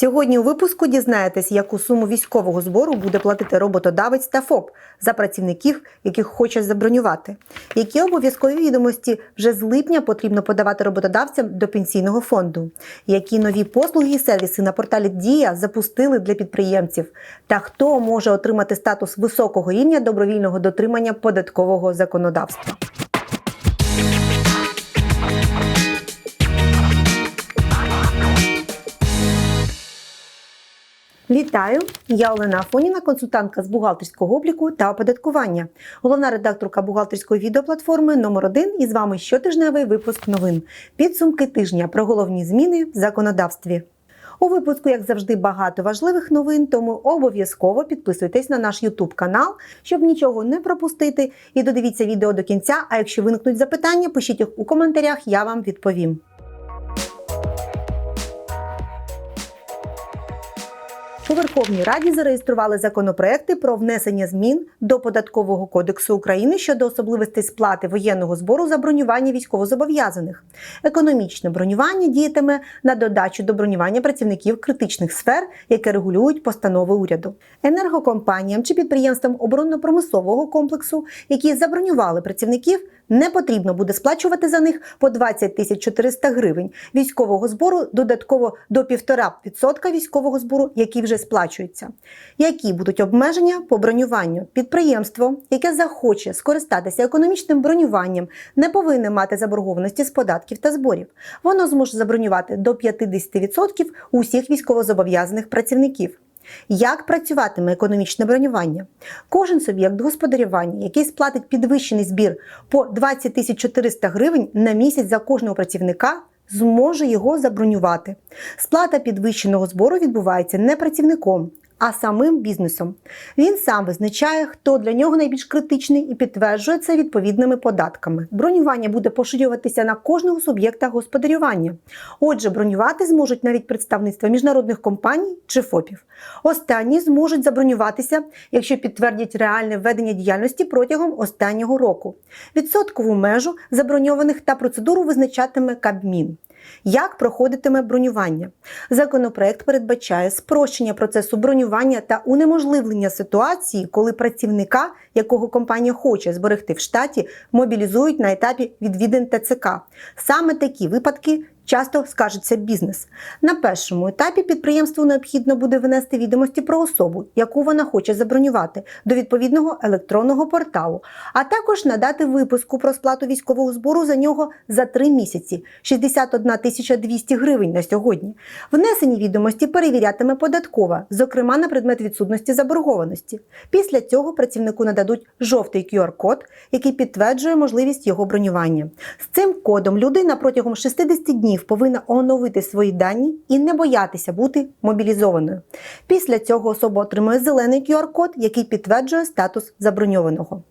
Сьогодні у випуску дізнаєтесь, яку суму військового збору буде платити роботодавець та ФОП за працівників, яких хоче забронювати. Які обов'язкові відомості вже з липня потрібно подавати роботодавцям до пенсійного фонду? Які нові послуги і сервіси на порталі Дія запустили для підприємців? Та хто може отримати статус високого рівня добровільного дотримання податкового законодавства? Вітаю! Я Олена Афоніна, консультантка з бухгалтерського обліку та оподаткування, головна редакторка бухгалтерської відеоплатформи номер 1 і з вами щотижневий випуск новин. Підсумки тижня про головні зміни в законодавстві. У випуску, як завжди, багато важливих новин, тому обов'язково підписуйтесь на наш YouTube канал, щоб нічого не пропустити. І додивіться відео до кінця. А якщо виникнуть запитання, пишіть їх у коментарях, я вам відповім. У Верховній Раді зареєстрували законопроекти про внесення змін до податкового кодексу України щодо особливостей сплати воєнного збору за бронювання військовозобов'язаних. Економічне бронювання діятиме на додачу до бронювання працівників критичних сфер, яке регулюють постанови уряду. Енергокомпаніям чи підприємствам оборонно-промислового комплексу, які забронювали працівників, не потрібно буде сплачувати за них по 20 тисяч 400 гривень військового збору додатково до 1,5% військового збору, який вже сплачується. Які будуть обмеження по бронюванню? Підприємство, яке захоче скористатися економічним бронюванням, не повинне мати заборгованості з податків та зборів. Воно зможе забронювати до 50% усіх військовозобов'язаних працівників. Як працюватиме економічне бронювання? Кожен суб'єкт господарювання, який сплатить підвищений збір по 20 400 гривень на місяць за кожного працівника, зможе його забронювати. Сплата підвищеного збору відбувається не працівником, а самим бізнесом. Він сам визначає, хто для нього найбільш критичний і підтверджує це відповідними податками. Бронювання буде поширюватися на кожного суб'єкта господарювання. Отже, бронювати зможуть навіть представництва міжнародних компаній чи ФОПів. Останні зможуть забронюватися, якщо підтвердять реальне введення діяльності протягом останнього року. Відсоткову межу заброньованих та процедуру визначатиме Кабмін. Як проходитиме бронювання? Законопроект передбачає спрощення процесу бронювання та унеможливлення ситуації, коли працівника, якого компанія хоче зберегти в штаті, мобілізують на етапі відвідин ТЦК. Саме такі випадки. Часто скажеться бізнес. На першому етапі підприємству необхідно буде внести відомості про особу, яку вона хоче забронювати, до відповідного електронного порталу, а також надати випуску про сплату військового збору за нього за три місяці 61 тисяча 200 гривень на сьогодні. Внесені відомості перевірятиме податкова, зокрема на предмет відсутності заборгованості. Після цього працівнику нададуть жовтий QR-код, який підтверджує можливість його бронювання. З цим кодом людина протягом 60 днів повинна оновити свої дані і не боятися бути мобілізованою. Після цього особа отримує зелений QR-код, який підтверджує статус заброньованого.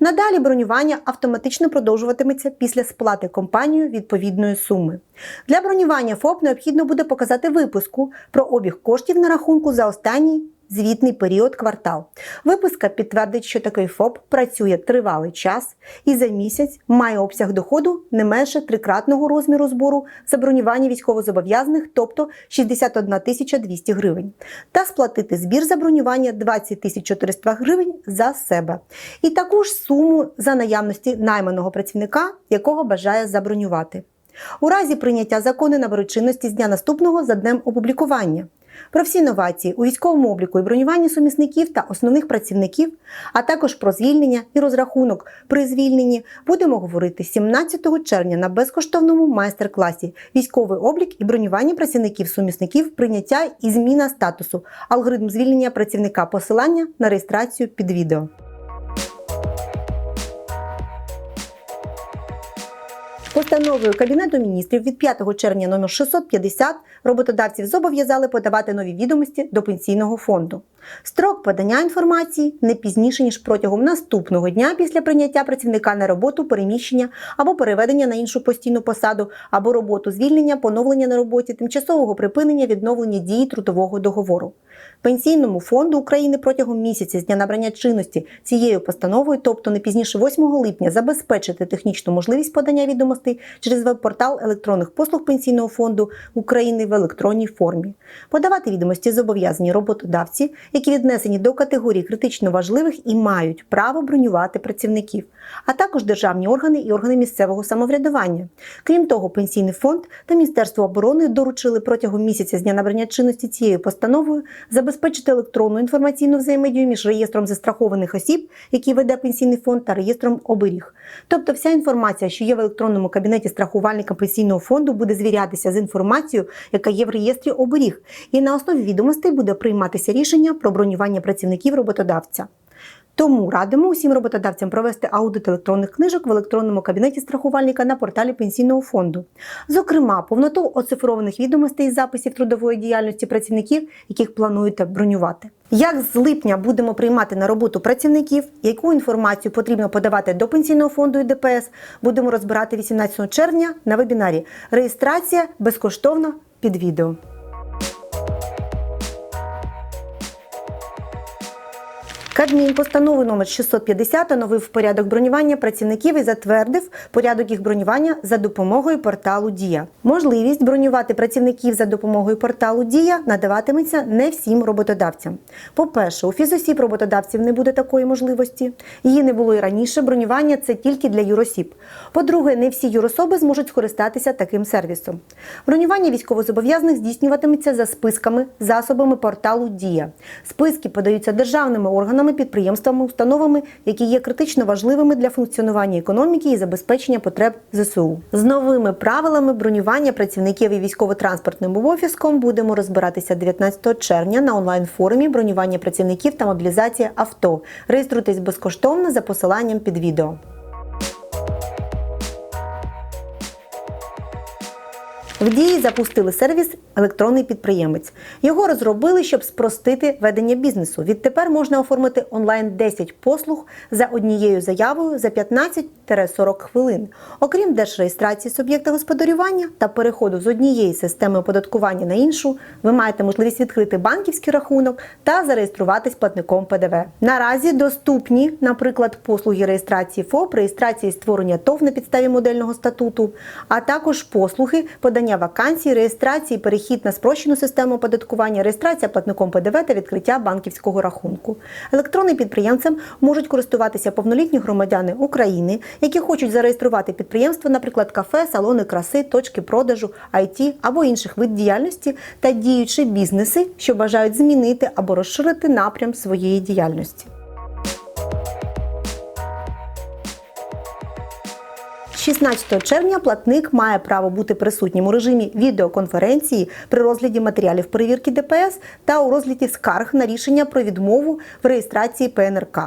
Надалі бронювання автоматично продовжуватиметься після сплати компанією відповідної суми. Для бронювання ФОП необхідно буде показати випуску про обіг коштів на рахунку за останній звітний період квартал. Виписка підтвердить, що такий ФОП працює тривалий час і за місяць має обсяг доходу не менше трикратного розміру збору за бронювання військовозобов'язаних, тобто 61 тисяча 200 гривень, та сплатити збір за бронювання 20 тисяч 400 гривень за себе. І таку ж суму за наявності найманого працівника, якого бажає забронювати. У разі прийняття закону наберуть чинності з дня наступного за днем опублікування. Про всі новації у військовому обліку і бронюванні сумісників та основних працівників, а також про звільнення і розрахунок при звільненні будемо говорити 17 червня на безкоштовному майстер-класі Військовий облік і бронювання працівників сумісників, прийняття і зміна статусу, алгоритм звільнення працівника. Посилання на реєстрацію під відео. Постановою Кабінету міністрів від 5 червня номер 650 роботодавців зобов'язали подавати нові відомості до пенсійного фонду. Строк подання інформації не пізніше ніж протягом наступного дня після прийняття працівника на роботу, переміщення або переведення на іншу постійну посаду, або роботу звільнення, поновлення на роботі, тимчасового припинення, відновлення дії трудового договору. Пенсійному фонду України протягом місяця з дня набрання чинності цією постановою, тобто не пізніше 8 липня, забезпечити технічну можливість подання відомостей через веб-портал електронних послуг Пенсійного фонду України в електронній формі. Подавати відомості зобов'язані роботодавці, які віднесені до категорії критично важливих і мають право бронювати працівників, а також державні органи і органи місцевого самоврядування. Крім того, Пенсійний фонд та Міністерство оборони доручили протягом місяця з дня набрання чинності цією постановою забезпечити електронну інформаційну взаємодію між реєстром застрахованих осіб, який веде пенсійний фонд, та реєстром оберіг. Тобто, вся інформація, що є в електронному кабінеті страхувальника пенсійного фонду, буде звірятися з інформацією, яка є в реєстрі оберіг, і на основі відомостей буде прийматися рішення про бронювання працівників роботодавця. Тому радимо усім роботодавцям провести аудит електронних книжок в електронному кабінеті страхувальника на порталі пенсійного фонду. Зокрема, повноту оцифрованих відомостей із записів трудової діяльності працівників, яких плануєте бронювати. Як з липня будемо приймати на роботу працівників, яку інформацію потрібно подавати до пенсійного фонду і ДПС, будемо розбирати 18 червня на вебінарі. Реєстрація безкоштовно під відео. Кабмін постановою номер 650 оновив порядок бронювання працівників і затвердив порядок їх бронювання за допомогою порталу Дія. Можливість бронювати працівників за допомогою порталу Дія надаватиметься не всім роботодавцям. По-перше, у фізосіб роботодавців не буде такої можливості. Її не було і раніше. Бронювання це тільки для юросіб. По-друге, не всі юрособи зможуть скористатися таким сервісом. Бронювання військовозобов'язаних здійснюватиметься за списками, засобами порталу Дія. Списки подаються державними органами, підприємствами, установами, які є критично важливими для функціонування економіки і забезпечення потреб ЗСУ. З новими правилами бронювання працівників і військово-транспортним обов'язком будемо розбиратися 19 червня на онлайн-форумі бронювання працівників та мобілізація авто. Реєструйтесь безкоштовно за посиланням під відео. В дії запустили сервіс Електронний підприємець. Його розробили, щоб спростити ведення бізнесу. Відтепер можна оформити онлайн 10 послуг за однією заявою за 15-40 хвилин. Окрім держреєстрації суб'єкта господарювання та переходу з однієї системи оподаткування на іншу, ви маєте можливість відкрити банківський рахунок та зареєструватись платником ПДВ. Наразі доступні, наприклад, послуги реєстрації ФОП, реєстрації створення ТОВ на підставі модельного статуту, а також послуги подання вакансій, реєстрації, перехід на спрощену систему оподаткування, реєстрація платником ПДВ та відкриття банківського рахунку. Електронним підприємцем можуть користуватися повнолітні громадяни України, які хочуть зареєструвати підприємство, наприклад, кафе, салони краси, точки продажу, IT або інших вид діяльності та діючі бізнеси, що бажають змінити або розширити напрям своєї діяльності. 16 червня платник має право бути присутнім у режимі відеоконференції при розгляді матеріалів перевірки ДПС та у розгляді скарг на рішення про відмову в реєстрації ПНРК.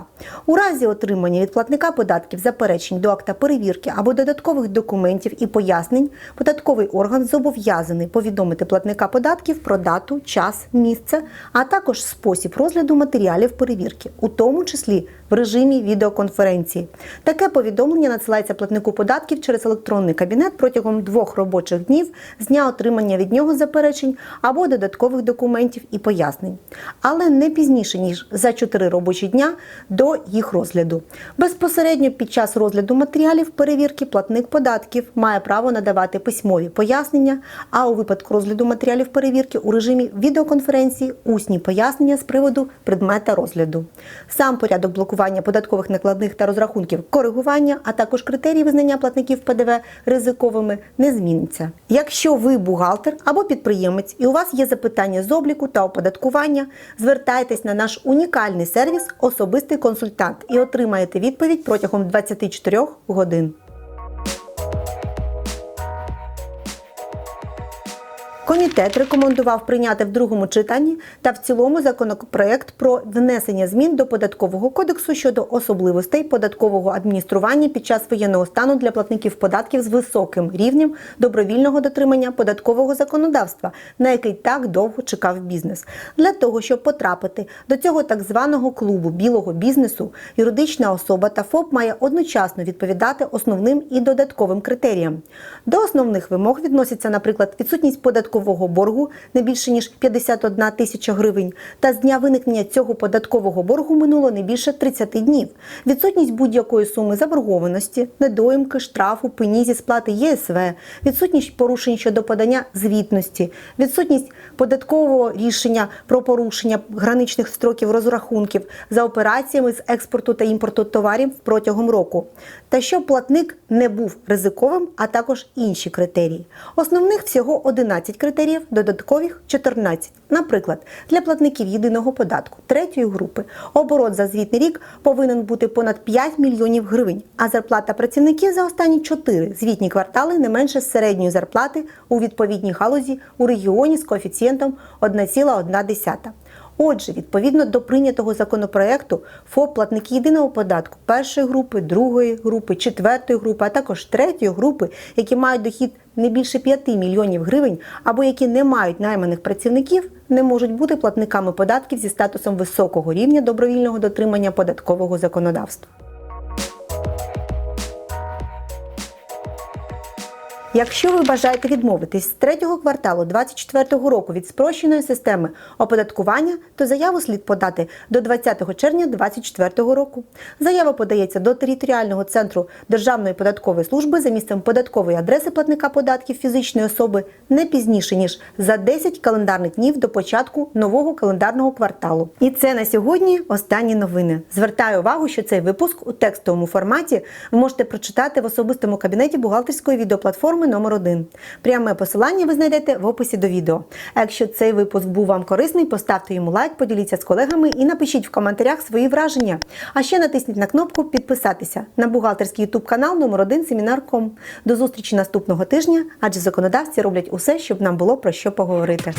У разі отримання від платника податків заперечень до акта перевірки або додаткових документів і пояснень, податковий орган зобов'язаний повідомити платника податків про дату, час, місце, а також спосіб розгляду матеріалів перевірки, у тому числі в режимі відеоконференції. Таке повідомлення надсилається платнику податків через електронний кабінет протягом двох робочих днів з дня отримання від нього заперечень або додаткових документів і пояснень, але не пізніше ніж за 4 робочі дня до їх розгляду. Безпосередньо під час розгляду матеріалів перевірки платник податків має право надавати письмові пояснення, а у випадку розгляду матеріалів перевірки у режимі відеоконференції усні пояснення з приводу предмета розгляду. Сам порядок блокування податкових накладних та розрахунків коригування, а також критерії визнання платників ПДВ ризиковими не зміниться. Якщо ви бухгалтер або підприємець і у вас є запитання з обліку та оподаткування, звертайтесь на наш унікальний сервіс Особистий консультант і отримаєте відповідь протягом 24 годин. Комітет рекомендував прийняти в другому читанні та в цілому законопроект про внесення змін до податкового кодексу щодо особливостей податкового адміністрування під час воєнного стану для платників податків з високим рівнем добровільного дотримання податкового законодавства, на який так довго чекав бізнес. Для того щоб потрапити до цього так званого клубу білого бізнесу, юридична особа та ФОП має одночасно відповідати основним і додатковим критеріям. До основних вимог відносяться, наприклад, відсутність податкового податкового боргу не більше ніж 51 тисяча гривень, та з дня виникнення цього податкового боргу минуло не більше 30 днів. Відсутність будь-якої суми заборгованості, недоїмки, штрафу, пені зі сплати ЄСВ, відсутність порушень щодо подання звітності, відсутність податкового рішення про порушення граничних строків розрахунків за операціями з експорту та імпорту товарів протягом року, та щоб платник не був ризиковим, а також інші критерії. Основних всього 11 критеріїв, додаткових 14. Наприклад, для платників єдиного податку третьої групи оборот за звітний рік повинен бути понад 5 мільйонів гривень, а зарплата працівників за останні 4 звітні квартали не менше середньої зарплати у відповідній галузі у регіоні з коефіцієнтом 1,1. Отже, відповідно до прийнятого законопроекту, ФОП платники єдиного податку першої групи, другої групи, четвертої групи, а також третьої групи, які мають дохід не більше 5 мільйонів гривень або які не мають найманих працівників, не можуть бути платниками податків зі статусом високого рівня добровільного дотримання податкового законодавства. Якщо ви бажаєте відмовитись з третього кварталу 2024 року від спрощеної системи оподаткування, то заяву слід подати до 20 червня 2024 року. Заява подається до територіального центру Державної податкової служби за місцем податкової адреси платника податків фізичної особи не пізніше ніж за 10 календарних днів до початку нового календарного кварталу. І це на сьогодні останні новини. Звертаю увагу, що цей випуск у текстовому форматі ви можете прочитати в особистому кабінеті бухгалтерської відеоплатформи номер 1 Пряме посилання ви знайдете в описі до відео. А якщо цей випуск був вам корисний, поставте йому лайк, поділіться з колегами і напишіть в коментарях свої враження. А ще натисніть на кнопку підписатися на бухгалтерський ютуб канал номер 1 Семінар.ком. До зустрічі наступного тижня, адже законодавці роблять усе, щоб нам було про що поговорити.